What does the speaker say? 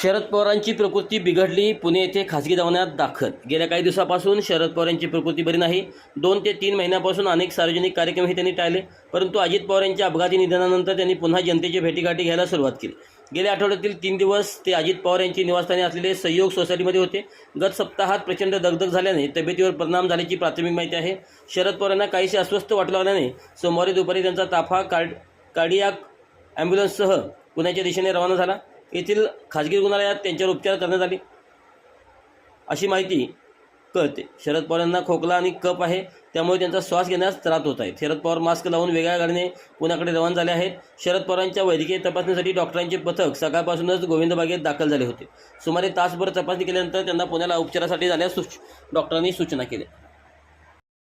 शरद पवारांची प्रकृती बिघडली पुणे येथे खासगी दवाखान्यात दाखल. गेल्या काही दिवसापासून शरद पवार यांची प्रकृती बरी नाही. दोन ते तीन महिन्यापासून अनेक सार्वजनिक कार्यक्रमही त्यांनी टाळले परंतु अजित पवार यांच्या अपघाती निधनानंतर त्यांनी पुन्हा जनतेची भेटीगाठी घ्यायला सुरुवात केली. गेल्या आठवड्यातील तीन दिवस ते अजित पवार यांची निवासस्थानी असलेले सहयोग सोसायटीमध्ये होते. गत सप्ताहात प्रचंड दगदग झाल्याने तब्येतीवर परिणाम झाल्याची प्राथमिक माहिती आहे. शरद पवारांना काहीसे अस्वस्थ वाटू लागल्याने सोमवारी दुपारी त्यांचा ताफा कार्ड कार्डियाक ॲम्ब्युलन्ससह पुण्याच्या दिशेने रवाना झाला. येथील खाजगी रुग्णालयात त्यांच्यावर उपचार करण्यात आले. अशी माहिती कळते शरद पवार यांना खोकला आणि कप आहे. त्यामुळे त्यांचा श्वास घेण्यास त्रास होत आहे. शरद पवार मास्क लावून वेगळ्या गाडीने पुण्याकडे रवाना झाले आहेत. शरद पवारांच्या वैद्यकीय तपासणीसाठी डॉक्टरांचे पथक सकाळपासूनच गोविंदबागेत दाखल झाले होते. सुमारे तासभर तपासणी केल्यानंतर त्यांना पुण्याला उपचारासाठी जाण्यास सूच डॉक्टरांनी सूचना केल्या.